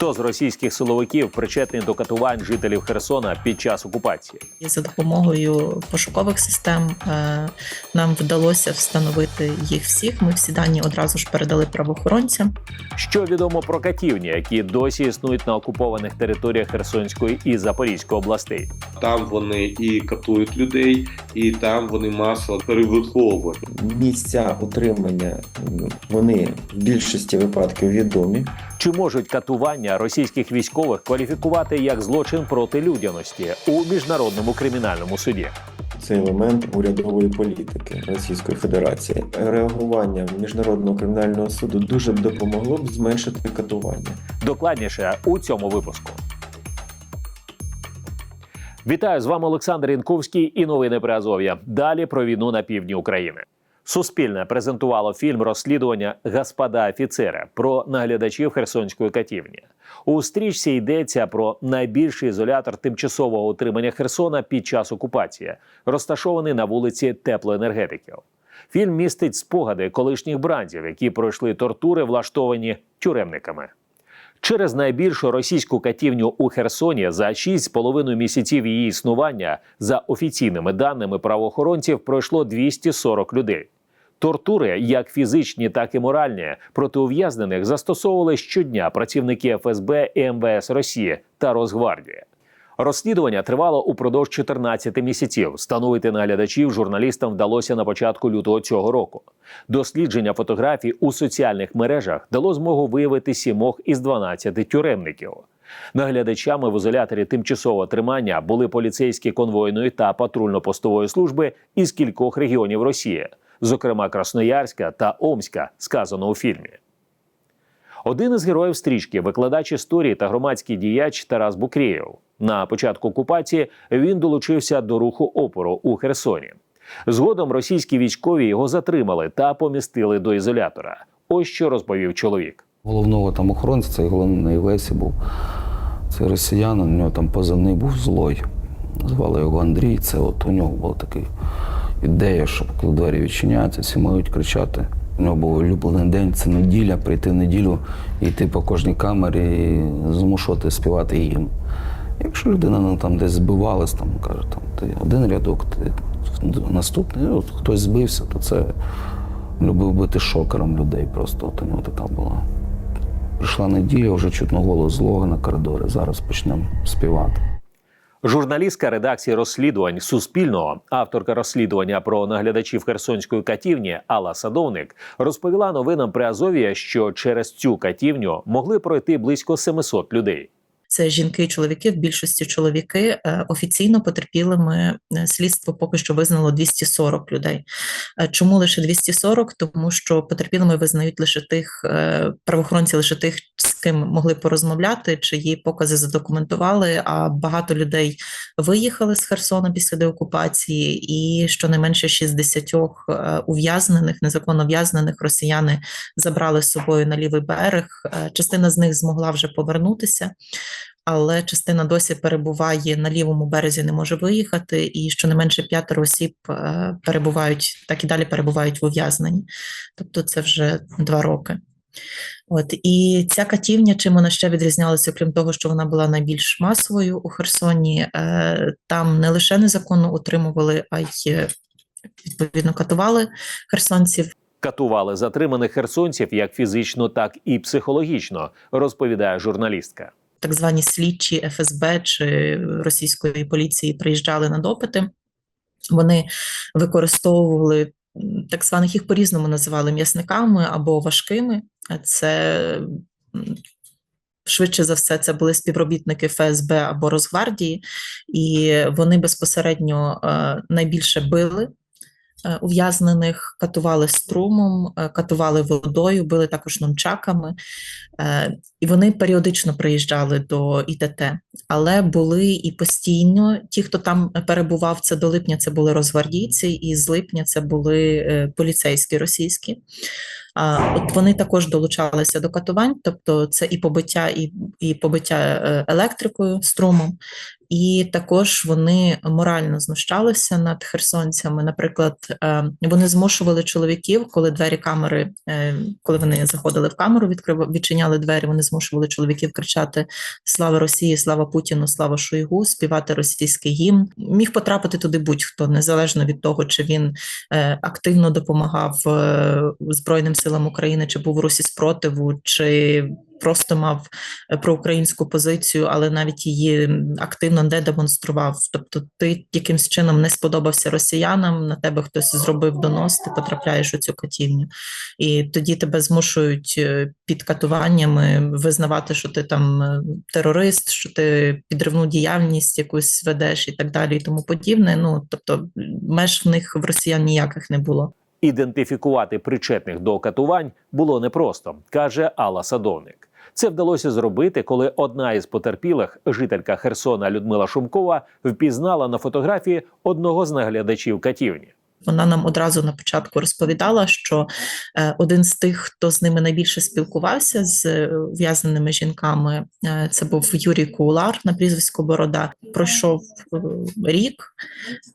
Хто з російських силовиків причетний до катувань жителів Херсона під час окупації? За допомогою пошукових систем е, нам вдалося встановити їх всіх. Ми всі дані одразу ж передали правоохоронцям. Що відомо про катівні, які досі існують на окупованих територіях Херсонської і Запорізької областей? Там вони і катують людей, і там вони масово перевиховують. Місця утримання вони в більшості випадків відомі. Чи можуть катування російських військових кваліфікувати як злочин проти людяності у міжнародному кримінальному суді? Це елемент урядової політики Російської Федерації. Реагування міжнародного кримінального суду дуже б допомогло б зменшити катування. Докладніше у цьому випуску. Вітаю з вами Олександр Інковський і новини при Азов'я. Далі про війну на півдні України. Суспільне презентувало фільм розслідування Господа офіцера про наглядачів Херсонської катівні. У стрічці йдеться про найбільший ізолятор тимчасового утримання Херсона під час окупації, розташований на вулиці Теплоенергетиків. Фільм містить спогади колишніх брандів, які пройшли тортури, влаштовані тюремниками. Через найбільшу російську катівню у Херсоні за 6,5 місяців її існування, за офіційними даними правоохоронців, пройшло 240 людей. Тортури, як фізичні, так і моральні, проти ув'язнених застосовували щодня працівники ФСБ і МВС Росії та Росгвардії. Розслідування тривало упродовж 14 місяців. Встановити наглядачів журналістам вдалося на початку лютого цього року. Дослідження фотографій у соціальних мережах дало змогу виявити сімох із 12 тюремників. Наглядачами в ізоляторі тимчасового тримання були поліцейські конвойної та патрульно-постової служби із кількох регіонів Росії, зокрема Красноярська та Омська, сказано у фільмі. Один із героїв стрічки, викладач історії та громадський діяч Тарас Букрєєв. На початку окупації він долучився до руху опору у Херсоні. Згодом російські військові його затримали та помістили до ізолятора. Ось що розповів чоловік. Головного там охоронця, цей головний Івесі був. Це росіянин, у нього там позивний був злой. Звали його Андрій. Це от у нього була така ідея, що коли двері відчиняються, всі мають кричати. У нього був улюблений день, це неділя, прийти в неділю йти по кожній камері і змушувати співати їм. Якщо людина ну, там десь збивалась, там каже, там ти один рядок, ти наступний, от хтось збився, то це любив бути шокером людей. Просто от у нього така була. Прийшла неділя, вже чутно голос злого на коридорі. Зараз почнемо співати. Журналістка редакції розслідувань Суспільного, авторка розслідування про наглядачів Херсонської катівні Алла Садовник, розповіла новинам при Азові, що через цю катівню могли пройти близько 700 людей. Це жінки чоловіки, в більшості чоловіки е, офіційно потерпілими е, слідство поки що визнало 240 людей. Е, Чому лише 240? Тому що потерпілими визнають лише тих правоохоронці, лише тих, ким могли порозмовляти, чиї покази задокументували. А багато людей виїхали з Херсона після деокупації, і щонайменше 60 е, ув'язнених, незаконно в'язнених росіяни забрали з собою на лівий берег. Е, Частина з них змогла вже повернутися але частина досі перебуває на лівому березі, не може виїхати, і щонайменше п'ятеро осіб е, перебувають так і далі перебувають в ув'язненні. Тобто це вже два роки. От і ця катівня, чим вона ще відрізнялася, окрім того, що вона була найбільш масовою у Херсоні, е, там не лише незаконно утримували, а й е, відповідно катували херсонців. Катували затриманих херсонців як фізично, так і психологічно, розповідає журналістка. так звані слідчі ФСБ чи російської поліції приїжджали на допити. Вони використовували так званих їх по-різному називали м'ясниками або важкими. Це швидше за все це були співробітники ФСБ або Росгвардії, і вони безпосередньо е, найбільше били ув'язнених, катували струмом, е, катували водою, били також нончаками. Е, І вони періодично приїжджали до ІТТ, але були і постійно ті, хто там перебував, це до липня це були розгвардійці, і з липня це були е, поліцейські російські. От вони також долучалися до катувань, тобто це і побиття, і, і побиття е, електрикою, струмом, І також вони морально знущалися над херсонцями. Наприклад, е, вони змушували чоловіків, коли двері камери, е, коли вони заходили в камеру, відчиняли двері. Вони змушували чоловіків кричати Слава Росії, слава Путіну, слава Шойгу, співати російський гімн. Міг потрапити туди будь-хто, незалежно від того, чи він е, активно допомагав Збройним силам України, чи був у русі спротиву, чи просто мав е, проукраїнську позицію, але навіть її активно не демонстрував. Тобто, ти якимсь чином не сподобався росіянам, на тебе хтось зробив донос, ти потрапляєш у цю катівню, і тоді тебе змушують е, під катуваннями визнавати, що ти там е, терорист, що ти підривну діяльність якусь ведеш і так далі, і тому подібне. Ну тобто меж в них в росіян ніяких не було. Ідентифікувати причетних до катувань було непросто, каже Алла Садовник. Це вдалося зробити, коли одна із потерпілих, жителька Херсона Людмила Шумкова, впізнала на фотографії одного з наглядачів катівні. Вона нам одразу на початку розповідала, що е, один з тих, хто з ними найбільше спілкувався з е, ув'язненими жінками, е, це був Юрій Кулар на прізвисько Борода. Пройшов рік,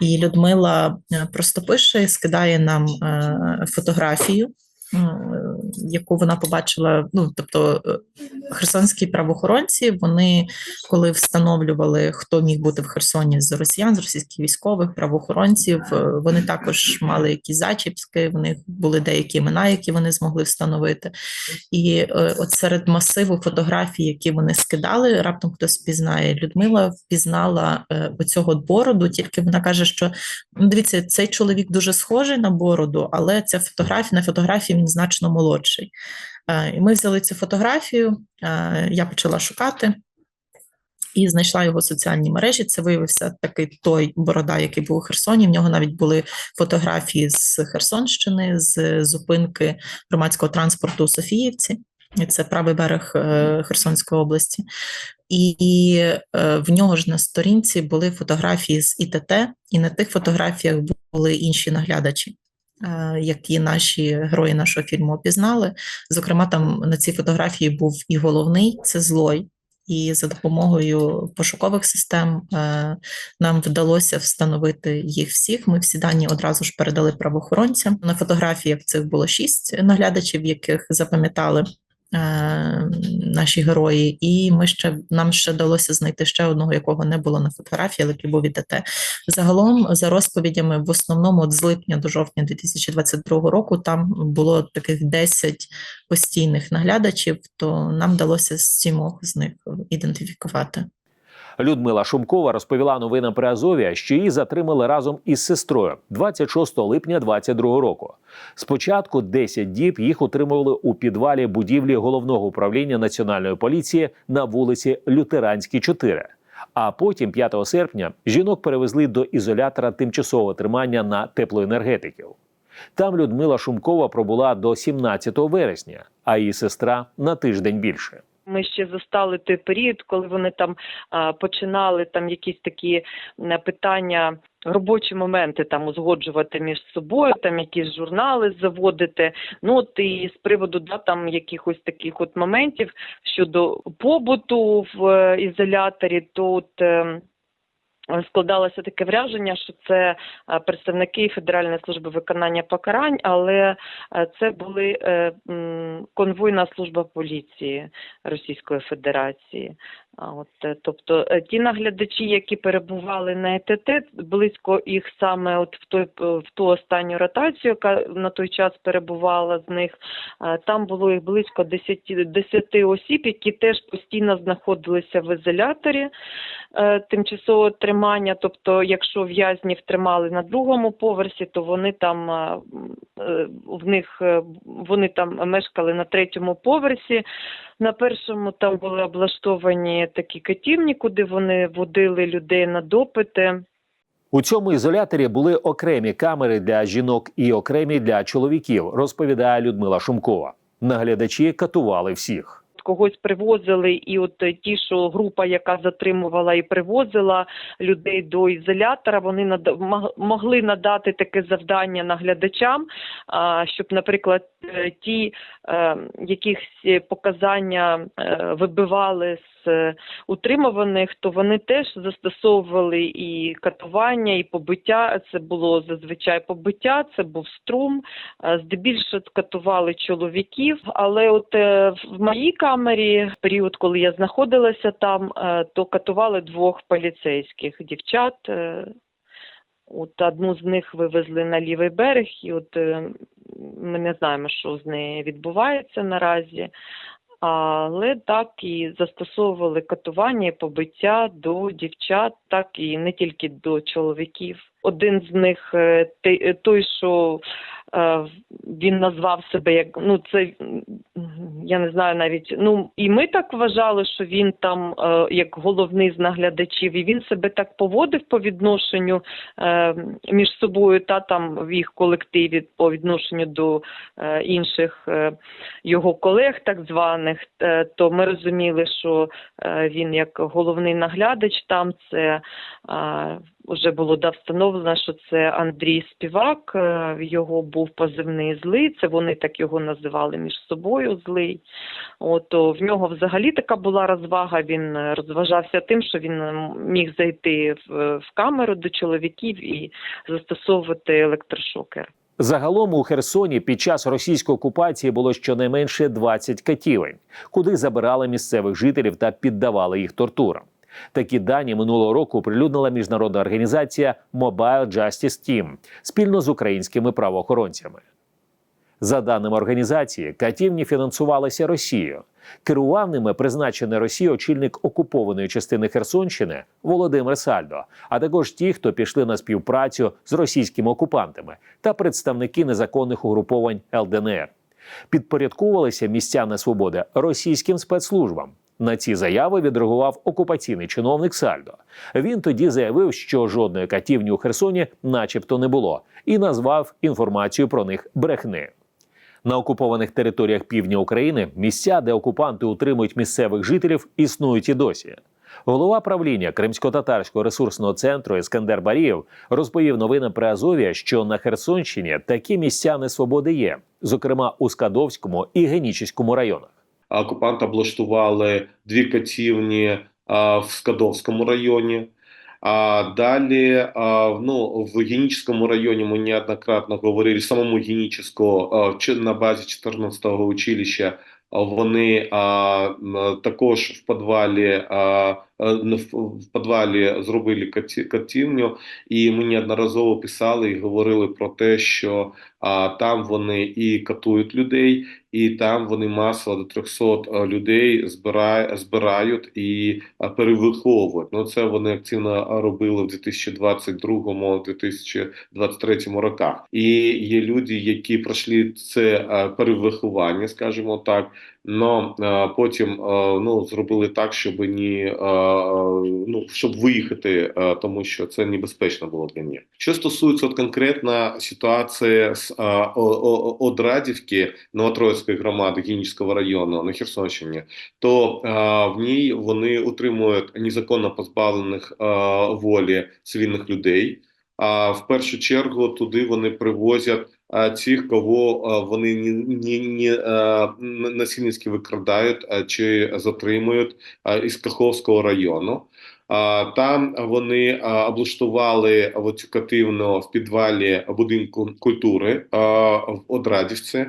і Людмила просто пише, скидає нам фотографію. Яку вона побачила, ну тобто е, херсонські правоохоронці, вони коли встановлювали, хто міг бути в Херсоні з росіян, з російських військових правоохоронців, е, вони також мали якісь зачіпки, в них були деякі імена, які вони змогли встановити. І е, от серед масиву фотографій, які вони скидали, раптом хтось впізнає. Людмила впізнала оцього бороду, тільки вона каже, що ну, дивіться, цей чоловік дуже схожий на бороду, але ця фотографія на фотографії він значно молодший. Е, І ми взяли цю фотографію, е, я почала шукати. І знайшла його в соціальній мережі. Це виявився такий той борода, який був у Херсоні. В нього навіть були фотографії з Херсонщини, з зупинки громадського транспорту у Софіївці. Це правий берег е, Херсонської області. І, в нього ж на сторінці були фотографії з ІТТ, і на тих фотографіях були інші наглядачі. Е, Які наші герої нашого фільму опізнали. Зокрема, там на цій фотографії був і головний це злой, і за допомогою пошукових систем е, нам вдалося встановити їх всіх. Ми всі дані одразу ж передали правоохоронцям. На фотографіях цих було шість наглядачів, яких запам'ятали. Е, Наші герої, і ми ще нам ще вдалося знайти ще одного, якого не було на фотографії, але який був від ДТ. Загалом, за розповідями, в основному от з липня до жовтня 2022 року там було таких 10 постійних наглядачів, то нам вдалося сімох з них ідентифікувати. Людмила Шумкова розповіла новинам при Азові, що її затримали разом із сестрою 26 липня 2022 року. Спочатку 10 діб їх утримували у підвалі будівлі головного управління національної поліції на вулиці Лютеранській, 4. А потім, 5 серпня, жінок перевезли до ізолятора тимчасового тримання на теплоенергетиків. Там Людмила Шумкова пробула до 17 вересня, а її сестра на тиждень більше. Ми ще застали той період, коли вони там починали там якісь такі питання, робочі моменти там узгоджувати між собою, там якісь журнали заводити. Ну от і з приводу да, там якихось таких от моментів щодо побуту в е, ізоляторі, то от. ем, Складалося таке враження, що це е, представники Федеральної служби виконання покарань, але е, це були е, конвойна служба поліції Російської Федерації. От, тобто ті наглядачі, які перебували на ЕТТ, близько їх саме от в той в ту останню ротацію, яка на той час перебувала з них, там було їх близько 10, 10 осіб, які теж постійно знаходилися в ізоляторі тимчасового тримання. Тобто, якщо в'язнів тримали на другому поверсі, то вони там е, е, в них е, вони там мешкали на третьому поверсі. На першому там були облаштовані такі катівні, куди вони водили людей на допити. У цьому ізоляторі були окремі камери для жінок і окремі для чоловіків, розповідає Людмила Шумкова. Наглядачі катували всіх. Когось привозили, і от е, ті, що група, яка затримувала і привозила людей до ізолятора, вони над... могли надати таке завдання наглядачам, щоб, наприклад, е, ті, якісь е, показання е, вибивали з утримуваних, то вони теж застосовували і катування, і побиття. Це було зазвичай побиття, це був струм. Е, Здебільшого катували чоловіків, але от е, в моїй камері, в період, коли я знаходилася там, е, то катували двох поліцейських дівчат. е, От одну з них вивезли на лівий берег, і от е, ми не знаємо, що з нею відбувається наразі. Але так і застосовували катування і побиття до дівчат, так і не тільки до чоловіків. Один з них е, той, що він назвав себе як ну це я не знаю навіть. Ну і ми так вважали, що він там е, як головний з наглядачів, і він себе так поводив по відношенню е, між собою та там в їх колективі по відношенню до е, інших е, його колег, так званих. Е, то ми розуміли, що е, він як головний наглядач там це. Вже було да, встановлено, що це Андрій Співак, е, його був позивний злий, це вони так його називали між собою злий. От, в нього взагалі така була розвага, він е, розважався тим, що він міг зайти в камеру до чоловіків і застосовувати електрошокер. Загалом у Херсоні під час російської окупації було щонайменше 20 катівень, куди забирали місцевих жителів та піддавали їх тортурам. Такі дані минулого року оприлюднила міжнародна організація Mobile Justice Team спільно з українськими правоохоронцями. За даними організації, катівні фінансувалися Росією. Керував ними призначений Росією очільник окупованої частини Херсонщини Володимир Сальдо, а також ті, хто пішли на співпрацю з російськими окупантами та представники незаконних угруповань ЛДНР. Підпорядковувалися місця свободи російським спецслужбам. На ці заяви відреагував окупаційний чиновник Сальдо. Він тоді заявив, що жодної катівні у Херсоні, начебто, не було, і назвав інформацію про них брехни. На окупованих територіях півдня України місця, де окупанти утримують місцевих жителів, існують і досі. Голова правління Кримсько-татарського ресурсного центру Іскандер Барієв розповів новинам при Азові, що на Херсонщині такі місця несвободи є, зокрема у Скадовському і Генічеському районах. Окупанти облаштували дві катівні в Скадовському районі. А далі, ну, в Генічському районі ми неоднократно говорили, самому Генічського на базі 14-го училища вони також в підвалі, в в підвалі зробили каті- катівню, і ми неодноразово писали і говорили про те, що а, там вони і катують людей, і там вони масово до 300 е, людей збирають, збирають і е, перевиховують. Ну це вони активно робили в 2022-2023 роках. І є люди, які пройшли це е, перевиховання, скажімо так. Но е, потім е, ну зробили так, щоб ні е, ну щоб виїхати, тому що це небезпечно було для них. Що стосується от конкретно ситуації з Одрадівки Новотроїцької громади Гінічського району на Херсонщині, то в ній вони утримують незаконно позбавлених волі цивільних людей. А в першу чергу туди вони привозять а, тих, кого вони ні, ні, ні насильницьки викрадають чи затримують із Каховського району. Там вони облаштували кативну в підвалі будинку культури в Одрадівці.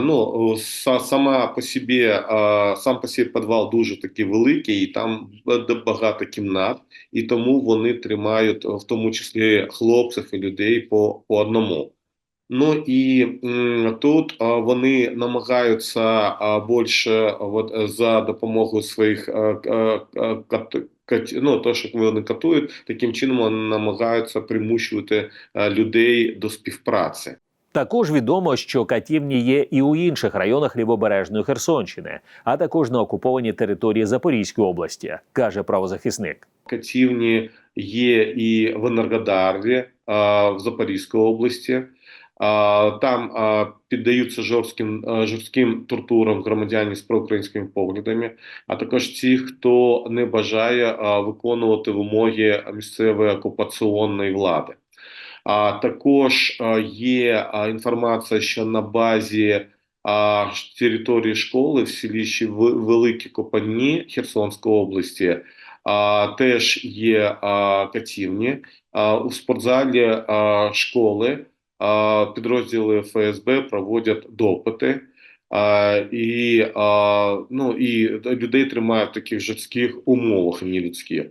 Ну, сама по собі, сам по собі підвал дуже такий великий, і там багато кімнат, і тому вони тримають в тому числі хлопців і людей по, по одному. Ну і тут вони намагаються більше от, е, за допомогою своїх кат, кат, ну, то, що вони катують, таким чином вони намагаються примушувати людей до співпраці. Також відомо, що катівні є і у інших районах лівобережної Херсонщини, а також на окупованій території Запорізької області, каже правозахисник. Катівні є і в Енергодарі, в Запорізькій області. Там піддаються жорстким, жорстким тортурам громадяни з проукраїнськими поглядами, а також ті, хто не бажає виконувати вимоги місцевої окупаційної влади. А також є інформація, що на базі території школи в селищі В- Великі Копані Херсонської області а, теж є а, катівні. А, у спортзалі а, школи підрозділи ФСБ проводять допити. А, і, а, ну, і людей тримають в таких жорстких умовах нелюдських.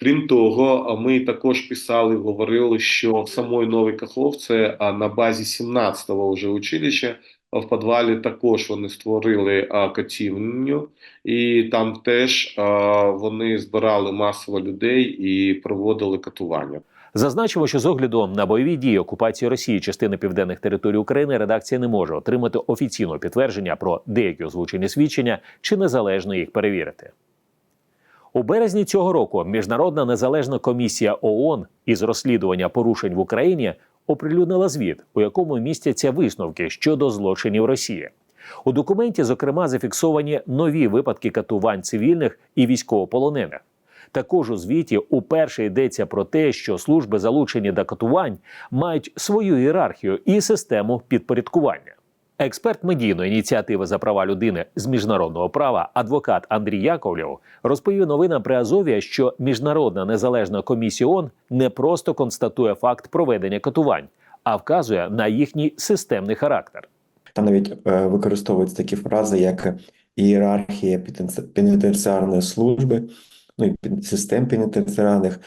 Крім того, ми також писали, говорили, що самої Новій Каховці а, на базі 17-го вже училища в підвалі також вони створили а, катівню, і там теж а, вони збирали масово людей і проводили катування. Зазначимо, що з огляду на бойові дії окупації Росії частини південних територій України редакція не може отримати офіційного підтвердження про деякі озвучені свідчення чи незалежно їх перевірити. У березні цього року Міжнародна незалежна комісія ООН із розслідування порушень в Україні оприлюднила звіт, у якому містяться висновки щодо злочинів Росії. У документі, зокрема, зафіксовані нові випадки катувань цивільних і військовополонених. Також у звіті уперше йдеться про те, що служби, залучені до катувань, мають свою ієрархію і систему підпорядкування. Експерт медійної ініціативи за права людини з міжнародного права, адвокат Андрій Яковлєв, розповів новинам при Азові, що міжнародна незалежна комісія ООН не просто констатує факт проведення катувань, а вказує на їхній системний характер. Там навіть е, використовуються такі фрази, як ієрархія пенітенці- пенітенціарної служби, ну і систем пенітенціарних,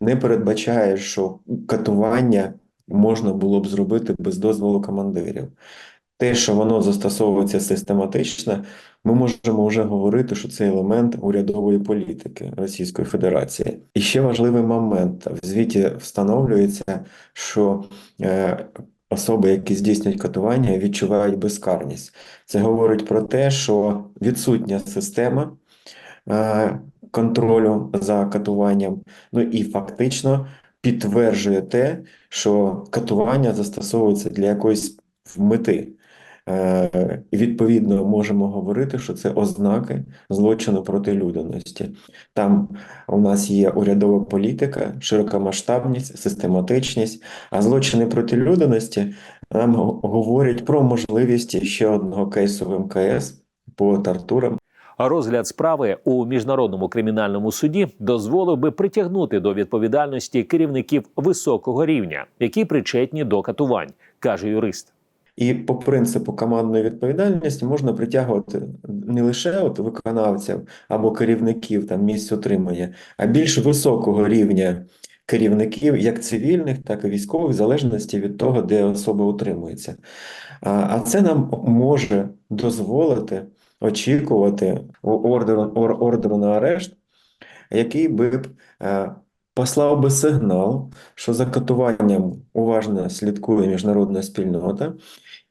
не передбачає, що катування можна було б зробити без дозволу командирів. Те, що воно застосовується систематично, ми можемо вже говорити, що це елемент урядової політики Російської Федерації. І ще важливий момент: в звіті встановлюється, що е, особи, які здійснюють катування, відчувають безкарність. Це говорить про те, що відсутня система е, контролю за катуванням, ну і фактично підтверджує те, що катування застосовується для якоїсь мети. Е, І відповідно можемо говорити, що це ознаки злочину проти людяності. Там у нас є урядова політика, широкомасштабність, систематичність, а злочини проти людяності нам говорять про можливість ще одного кейсу в МКС по тортурам. Розгляд справи у міжнародному кримінальному суді дозволив би притягнути до відповідальності керівників високого рівня, які причетні до катувань, каже юрист. І по принципу командної відповідальності можна притягувати не лише от виконавців або керівників там місць утримання, а більш високого рівня керівників, як цивільних, так і військових, в залежності від того, де особа утримується. А це нам може дозволити очікувати ордеру, ордеру на арешт, який би б е, послав би сигнал, що за катуванням уважно слідкує міжнародна спільнота,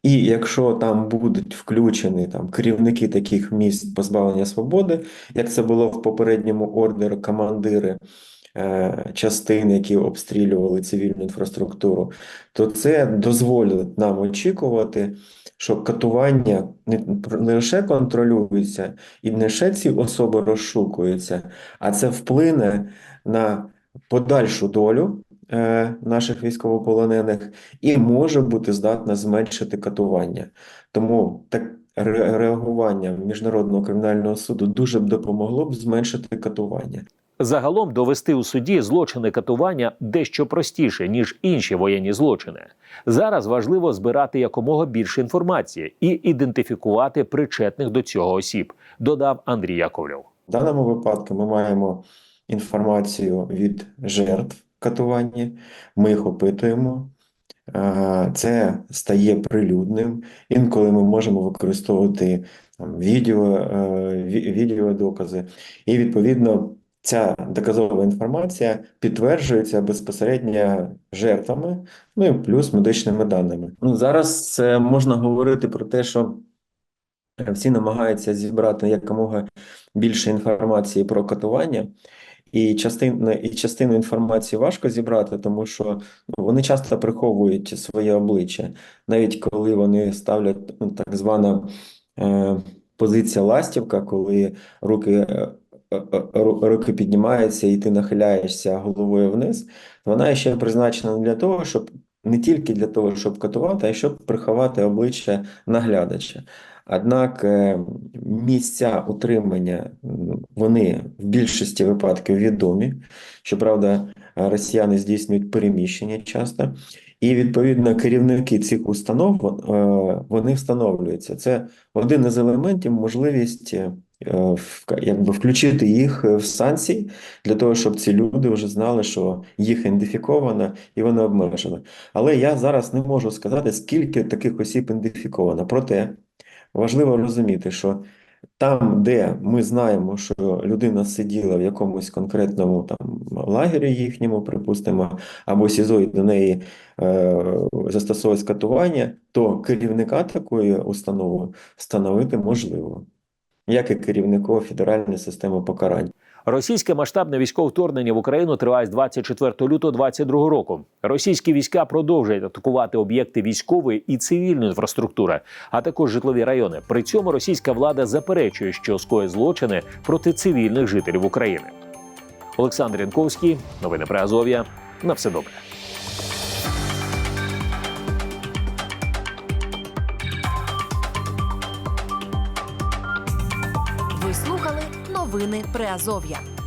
і якщо там будуть включені там керівники таких місць позбавлення свободи, як це було в попередньому ордері командири частин, які обстрілювали цивільну інфраструктуру, то це дозволить нам очікувати, що катування не, не лише контролюється і не лише ці особи розшукуються, а це вплине на подальшу долю е, наших військовополонених і може бути здатна зменшити катування. Тому так реагування Міжнародного кримінального суду дуже б допомогло б зменшити катування. Загалом довести у суді злочини катування дещо простіше ніж інші воєнні злочини. Зараз важливо збирати якомога більше інформації і ідентифікувати причетних до цього осіб, додав Андрій Яковлєв. В даному випадку ми маємо інформацію від жертв катування, ми їх опитуємо. Е, Це стає прилюдним. Інколи ми можемо використовувати там, відео, е, ві- відеодокази. І відповідно ця доказова інформація підтверджується безпосередньо жертвами, ну і плюс медичними даними. Ну, зараз е, можна говорити про те, що всі намагаються зібрати якомога більше інформації про катування. і частину, і частину інформації важко зібрати, тому що ну, вони часто приховують своє обличчя, навіть коли вони ставлять ну, так звана е, позиція ластівка, коли руки, е, е, е, руки піднімаються і ти нахиляєшся головою вниз, вона ще призначена для того, щоб не тільки для того, щоб катувати, а й щоб приховати обличчя наглядача. Однак е, місця утримання вони в більшості випадків відомі. Щоправда, е, росіяни здійснюють переміщення часто, і відповідно керівники цих установ е, вони встановлюються. Це один із елементів можливість е, якби включити їх в санкції для того, щоб ці люди вже знали, що їх ідентифіковано і вони обмежені. Але я зараз не можу сказати, скільки таких осіб ідентифіковано. Проте важливо розуміти, що там, де ми знаємо, що людина сиділа в якомусь конкретному там лагері їхньому, припустимо, або СІЗО і до неї е, застосовують катування, то керівника такої установи встановити можливо, як і керівнику федеральної системи покарань. Російське масштабне військове вторгнення в Україну триває з 24 лютого 2022 року. Російські війська продовжують атакувати об'єкти військової і цивільної інфраструктури, а також житлові райони. При цьому російська влада заперечує, що скоє злочини проти цивільних жителів України. Олександр Янковський, новини про Азов'я. На все добре. Новини Приазов'я.